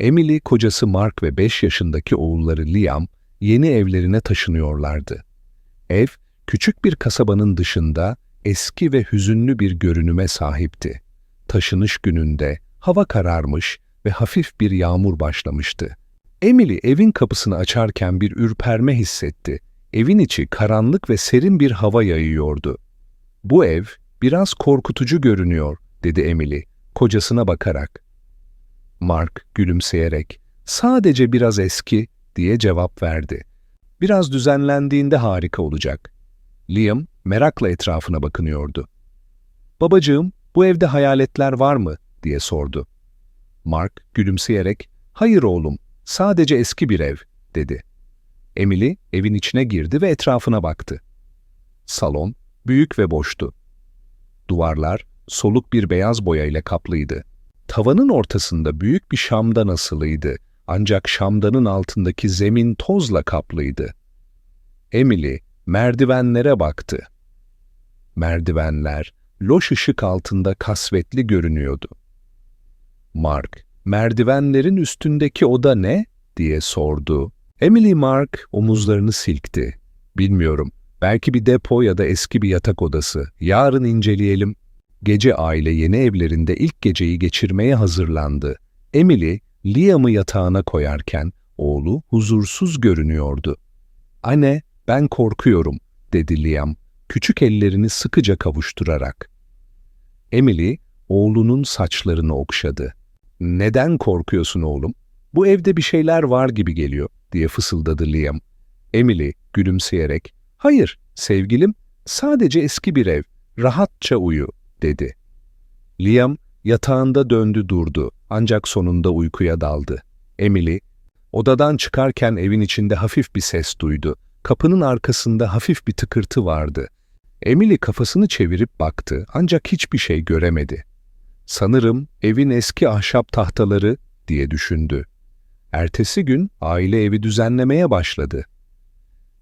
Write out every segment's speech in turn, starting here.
Emily, kocası Mark ve 5 yaşındaki oğulları Liam yeni evlerine taşınıyorlardı. Ev, küçük bir kasabanın dışında eski ve hüzünlü bir görünüme sahipti. Taşınış gününde hava kararmış ve hafif bir yağmur başlamıştı. Emily evin kapısını açarken bir ürperme hissetti. Evin içi karanlık ve serin bir hava yayıyordu. Bu ev biraz korkutucu görünüyor, dedi Emily, kocasına bakarak. Mark gülümseyerek, sadece biraz eski, diye cevap verdi. Biraz düzenlendiğinde harika olacak. Liam merakla etrafına bakınıyordu. Babacığım, bu evde hayaletler var mı? diye sordu. Mark gülümseyerek, hayır oğlum, sadece eski bir ev, dedi. Emily evin içine girdi ve etrafına baktı. Salon büyük ve boştu. Duvarlar soluk bir beyaz boya ile kaplıydı. Tavanın ortasında büyük bir şamdan asılıydı ancak şamdanın altındaki zemin tozla kaplıydı. Emily merdivenlere baktı. Merdivenler loş ışık altında kasvetli görünüyordu. Mark, merdivenlerin üstündeki oda ne? diye sordu. Emily Mark omuzlarını silkti. Bilmiyorum, belki bir depo ya da eski bir yatak odası. Yarın inceleyelim. Gece aile yeni evlerinde ilk geceyi geçirmeye hazırlandı. Emily, Liam'ı yatağına koyarken oğlu huzursuz görünüyordu. Anne, ben korkuyorum, dedi Liam, küçük ellerini sıkıca kavuşturarak. Emily, oğlunun saçlarını okşadı. Neden korkuyorsun oğlum? Bu evde bir şeyler var gibi geliyor, diye fısıldadı Liam. Emily, gülümseyerek, hayır, sevgilim, sadece eski bir ev, rahatça uyu, dedi. Liam, yatağında döndü durdu, ancak sonunda uykuya daldı. Emily, odadan çıkarken evin içinde hafif bir ses duydu. Kapının arkasında hafif bir tıkırtı vardı. Emily kafasını çevirip baktı ancak hiçbir şey göremedi. Sanırım evin eski ahşap tahtaları diye düşündü. Ertesi gün aile evi düzenlemeye başladı.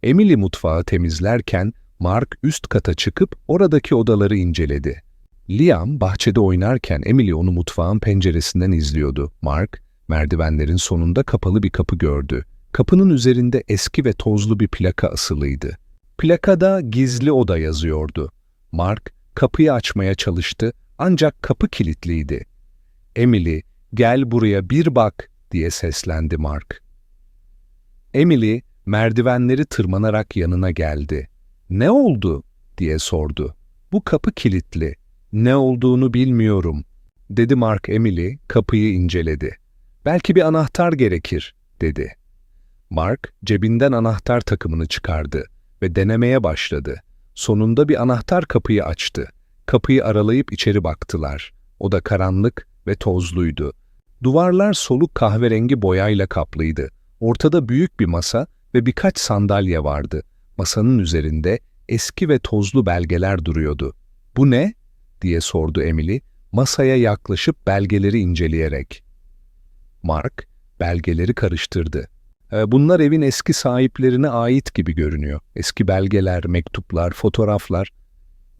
Emily mutfağı temizlerken Mark üst kata çıkıp oradaki odaları inceledi. Liam bahçede oynarken Emily onu mutfağın penceresinden izliyordu. Mark, merdivenlerin sonunda kapalı bir kapı gördü. Kapının üzerinde eski ve tozlu bir plaka asılıydı. Plakada gizli oda yazıyordu. Mark kapıyı açmaya çalıştı ancak kapı kilitliydi. Emily, gel buraya bir bak diye seslendi Mark. Emily merdivenleri tırmanarak yanına geldi. Ne oldu diye sordu. Bu kapı kilitli. Ne olduğunu bilmiyorum, dedi Mark Emily, kapıyı inceledi. Belki bir anahtar gerekir, dedi. Mark, cebinden anahtar takımını çıkardı ve denemeye başladı. Sonunda bir anahtar kapıyı açtı. Kapıyı aralayıp içeri baktılar. O da karanlık ve tozluydu. Duvarlar soluk kahverengi boyayla kaplıydı. Ortada büyük bir masa ve birkaç sandalye vardı. Masanın üzerinde eski ve tozlu belgeler duruyordu. Bu ne? Diye sordu Emily, masaya yaklaşıp belgeleri inceleyerek. Mark, belgeleri karıştırdı. E, bunlar evin eski sahiplerine ait gibi görünüyor. Eski belgeler, mektuplar, fotoğraflar.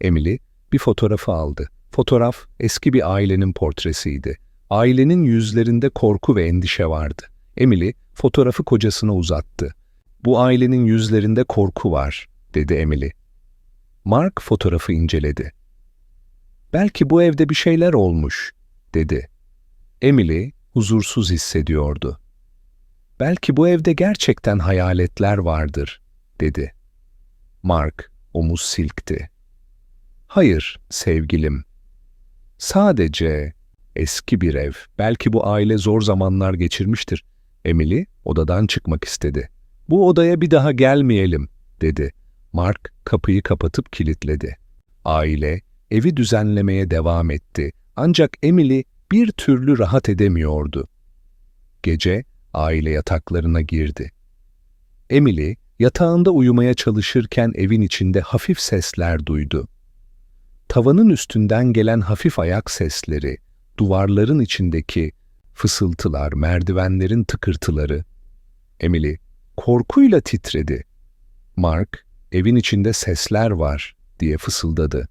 Emily bir fotoğrafı aldı. Fotoğraf eski bir ailenin portresiydi. Ailenin yüzlerinde korku ve endişe vardı. Emily fotoğrafı kocasına uzattı. Bu ailenin yüzlerinde korku var, dedi Emily. Mark fotoğrafı inceledi. Belki bu evde bir şeyler olmuş, dedi. Emily huzursuz hissediyordu. Belki bu evde gerçekten hayaletler vardır, dedi. Mark omuz silkti. Hayır, sevgilim. Sadece eski bir ev. Belki bu aile zor zamanlar geçirmiştir. Emily odadan çıkmak istedi. Bu odaya bir daha gelmeyelim, dedi. Mark kapıyı kapatıp kilitledi. Aile evi düzenlemeye devam etti. Ancak Emily bir türlü rahat edemiyordu. Gece aile yataklarına girdi. Emily yatağında uyumaya çalışırken evin içinde hafif sesler duydu. Tavanın üstünden gelen hafif ayak sesleri, duvarların içindeki fısıltılar, merdivenlerin tıkırtıları. Emily korkuyla titredi. Mark, evin içinde sesler var diye fısıldadı.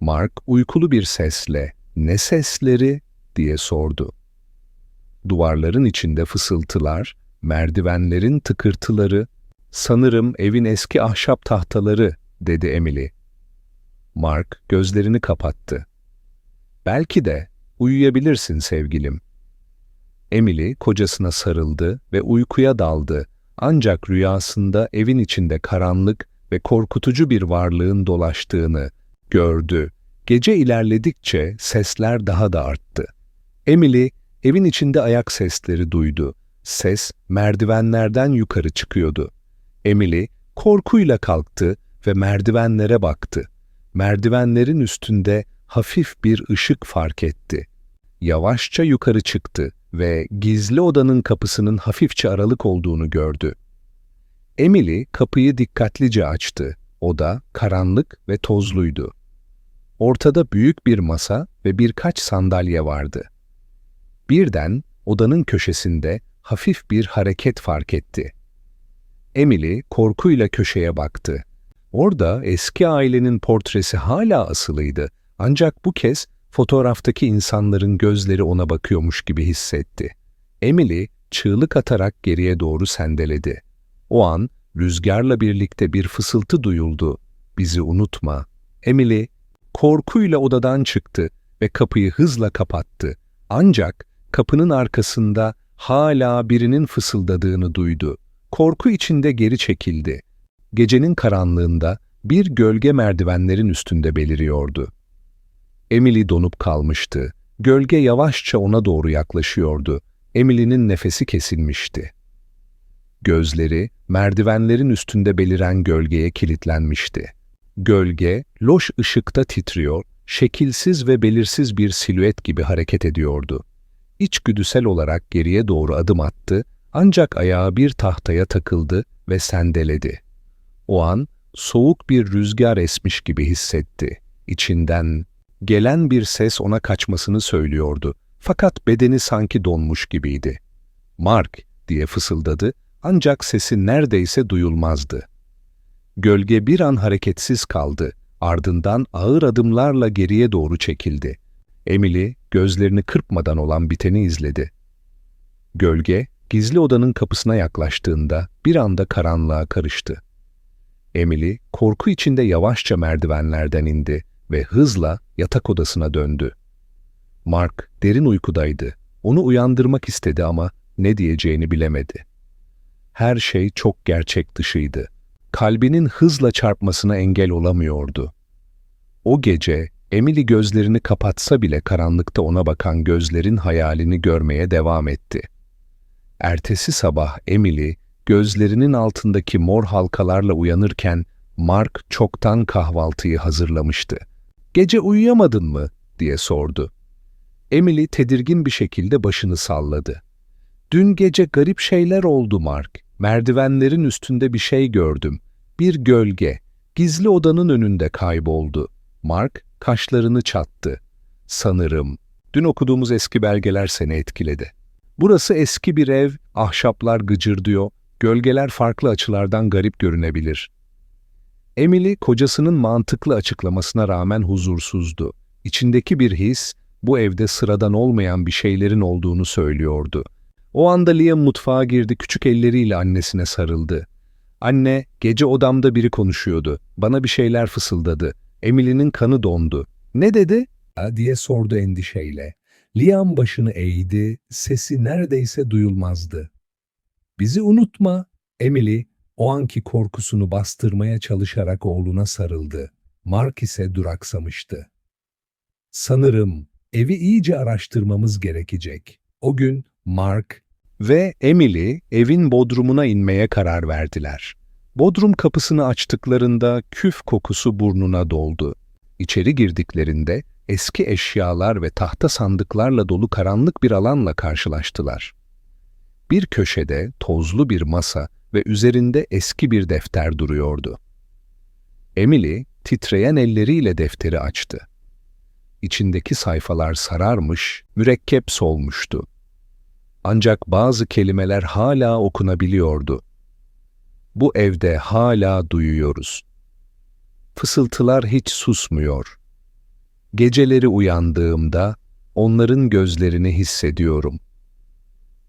Mark uykulu bir sesle ne sesleri diye sordu. Duvarların içinde fısıltılar, merdivenlerin tıkırtıları, sanırım evin eski ahşap tahtaları, dedi Emily. Mark gözlerini kapattı. Belki de uyuyabilirsin sevgilim. Emily kocasına sarıldı ve uykuya daldı. Ancak rüyasında evin içinde karanlık ve korkutucu bir varlığın dolaştığını gördü. Gece ilerledikçe sesler daha da arttı. Emily evin içinde ayak sesleri duydu. Ses merdivenlerden yukarı çıkıyordu. Emily korkuyla kalktı ve merdivenlere baktı. Merdivenlerin üstünde hafif bir ışık fark etti. Yavaşça yukarı çıktı ve gizli odanın kapısının hafifçe aralık olduğunu gördü. Emily kapıyı dikkatlice açtı. Oda karanlık ve tozluydu. Ortada büyük bir masa ve birkaç sandalye vardı. Birden odanın köşesinde hafif bir hareket fark etti. Emily korkuyla köşeye baktı. Orada eski ailenin portresi hala asılıydı ancak bu kez fotoğraftaki insanların gözleri ona bakıyormuş gibi hissetti. Emily çığlık atarak geriye doğru sendeledi. O an rüzgarla birlikte bir fısıltı duyuldu. Bizi unutma. Emily korkuyla odadan çıktı ve kapıyı hızla kapattı. Ancak kapının arkasında hala birinin fısıldadığını duydu. Korku içinde geri çekildi. Gecenin karanlığında bir gölge merdivenlerin üstünde beliriyordu. Emily donup kalmıştı. Gölge yavaşça ona doğru yaklaşıyordu. Emily'nin nefesi kesilmişti. Gözleri merdivenlerin üstünde beliren gölgeye kilitlenmişti. Gölge loş ışıkta titriyor, şekilsiz ve belirsiz bir silüet gibi hareket ediyordu. İçgüdüsel olarak geriye doğru adım attı ancak ayağı bir tahtaya takıldı ve sendeledi. O an soğuk bir rüzgar esmiş gibi hissetti. İçinden gelen bir ses ona kaçmasını söylüyordu. Fakat bedeni sanki donmuş gibiydi. Mark diye fısıldadı ancak sesi neredeyse duyulmazdı. Gölge bir an hareketsiz kaldı, ardından ağır adımlarla geriye doğru çekildi. Emily gözlerini kırpmadan olan biteni izledi. Gölge, gizli odanın kapısına yaklaştığında bir anda karanlığa karıştı. Emily, korku içinde yavaşça merdivenlerden indi ve hızla yatak odasına döndü. Mark derin uykudaydı. Onu uyandırmak istedi ama ne diyeceğini bilemedi. Her şey çok gerçek dışıydı. Kalbinin hızla çarpmasına engel olamıyordu. O gece Emily gözlerini kapatsa bile karanlıkta ona bakan gözlerin hayalini görmeye devam etti. Ertesi sabah Emily gözlerinin altındaki mor halkalarla uyanırken Mark çoktan kahvaltıyı hazırlamıştı. "Gece uyuyamadın mı?" diye sordu. Emily tedirgin bir şekilde başını salladı. "Dün gece garip şeyler oldu Mark. Merdivenlerin üstünde bir şey gördüm. Bir gölge. Gizli odanın önünde kayboldu." Mark kaşlarını çattı. "Sanırım dün okuduğumuz eski belgeler seni etkiledi. Burası eski bir ev, ahşaplar gıcırdıyor, gölgeler farklı açılardan garip görünebilir. Emily kocasının mantıklı açıklamasına rağmen huzursuzdu. İçindeki bir his bu evde sıradan olmayan bir şeylerin olduğunu söylüyordu. O anda Liam mutfağa girdi, küçük elleriyle annesine sarıldı. Anne, gece odamda biri konuşuyordu. Bana bir şeyler fısıldadı. Emily'nin kanı dondu. Ne dedi? diye sordu endişeyle. Liam başını eğdi, sesi neredeyse duyulmazdı. Bizi unutma, Emily o anki korkusunu bastırmaya çalışarak oğluna sarıldı. Mark ise duraksamıştı. Sanırım evi iyice araştırmamız gerekecek. O gün Mark ve Emily evin bodrumuna inmeye karar verdiler. Bodrum kapısını açtıklarında küf kokusu burnuna doldu. İçeri girdiklerinde eski eşyalar ve tahta sandıklarla dolu karanlık bir alanla karşılaştılar. Bir köşede tozlu bir masa ve üzerinde eski bir defter duruyordu. Emily titreyen elleriyle defteri açtı. İçindeki sayfalar sararmış, mürekkep solmuştu. Ancak bazı kelimeler hala okunabiliyordu. Bu evde hala duyuyoruz. Fısıltılar hiç susmuyor. Geceleri uyandığımda onların gözlerini hissediyorum.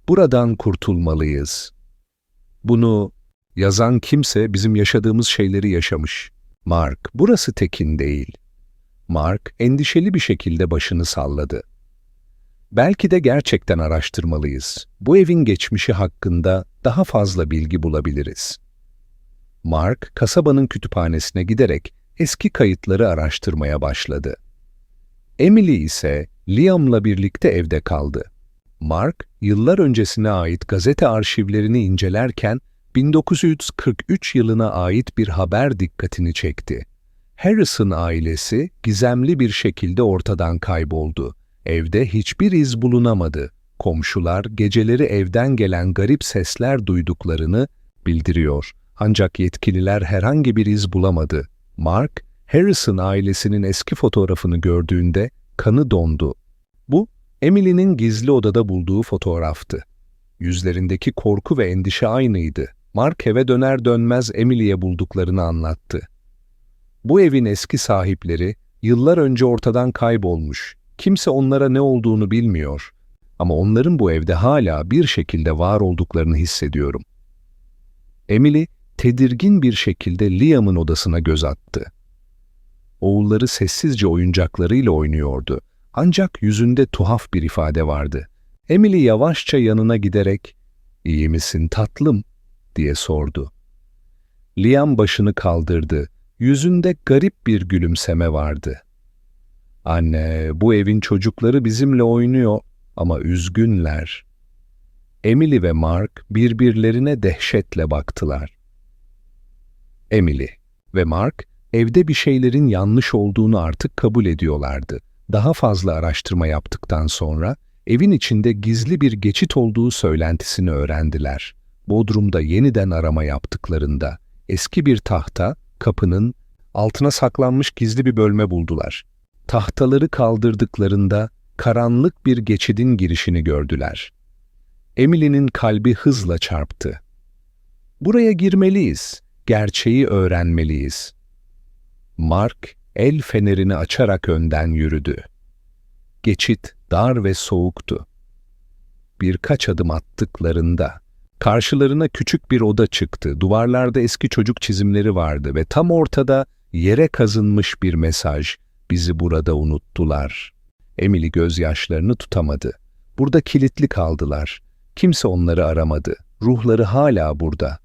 Buradan kurtulmalıyız. Bunu yazan kimse bizim yaşadığımız şeyleri yaşamış. Mark, burası tekin değil. Mark endişeli bir şekilde başını salladı. Belki de gerçekten araştırmalıyız. Bu evin geçmişi hakkında daha fazla bilgi bulabiliriz. Mark, kasabanın kütüphanesine giderek eski kayıtları araştırmaya başladı. Emily ise Liam'la birlikte evde kaldı. Mark, yıllar öncesine ait gazete arşivlerini incelerken 1943 yılına ait bir haber dikkatini çekti. Harrison ailesi gizemli bir şekilde ortadan kayboldu. Evde hiçbir iz bulunamadı. Komşular geceleri evden gelen garip sesler duyduklarını bildiriyor. Ancak yetkililer herhangi bir iz bulamadı. Mark, Harrison ailesinin eski fotoğrafını gördüğünde kanı dondu. Bu, Emily'nin gizli odada bulduğu fotoğraftı. Yüzlerindeki korku ve endişe aynıydı. Mark eve döner dönmez Emily'ye bulduklarını anlattı. Bu evin eski sahipleri yıllar önce ortadan kaybolmuş. Kimse onlara ne olduğunu bilmiyor. Ama onların bu evde hala bir şekilde var olduklarını hissediyorum. Emily tedirgin bir şekilde Liam'ın odasına göz attı. Oğulları sessizce oyuncaklarıyla oynuyordu. Ancak yüzünde tuhaf bir ifade vardı. Emily yavaşça yanına giderek, ''İyi misin tatlım?'' diye sordu. Liam başını kaldırdı. Yüzünde garip bir gülümseme vardı. ''Anne, bu evin çocukları bizimle oynuyor ama üzgünler.'' Emily ve Mark birbirlerine dehşetle baktılar. Emily ve Mark evde bir şeylerin yanlış olduğunu artık kabul ediyorlardı. Daha fazla araştırma yaptıktan sonra evin içinde gizli bir geçit olduğu söylentisini öğrendiler. Bodrum'da yeniden arama yaptıklarında eski bir tahta kapının altına saklanmış gizli bir bölme buldular. Tahtaları kaldırdıklarında karanlık bir geçidin girişini gördüler. Emily'nin kalbi hızla çarptı. Buraya girmeliyiz, gerçeği öğrenmeliyiz. Mark el fenerini açarak önden yürüdü. Geçit dar ve soğuktu. Birkaç adım attıklarında karşılarına küçük bir oda çıktı. Duvarlarda eski çocuk çizimleri vardı ve tam ortada yere kazınmış bir mesaj. Bizi burada unuttular. Emily gözyaşlarını tutamadı. Burada kilitli kaldılar. Kimse onları aramadı. Ruhları hala burada.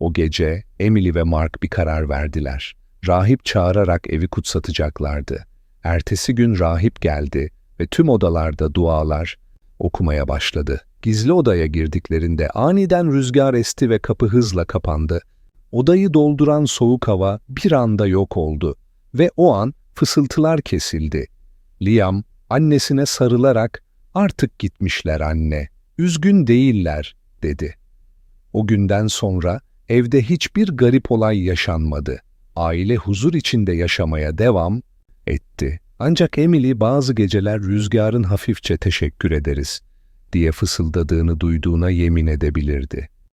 O gece Emily ve Mark bir karar verdiler. Rahip çağırarak evi kutsatacaklardı. Ertesi gün rahip geldi ve tüm odalarda dualar okumaya başladı. Gizli odaya girdiklerinde aniden rüzgar esti ve kapı hızla kapandı. Odayı dolduran soğuk hava bir anda yok oldu ve o an fısıltılar kesildi. Liam annesine sarılarak "Artık gitmişler anne, üzgün değiller." dedi. O günden sonra evde hiçbir garip olay yaşanmadı. Aile huzur içinde yaşamaya devam etti. Ancak Emily bazı geceler rüzgarın hafifçe teşekkür ederiz diye fısıldadığını duyduğuna yemin edebilirdi.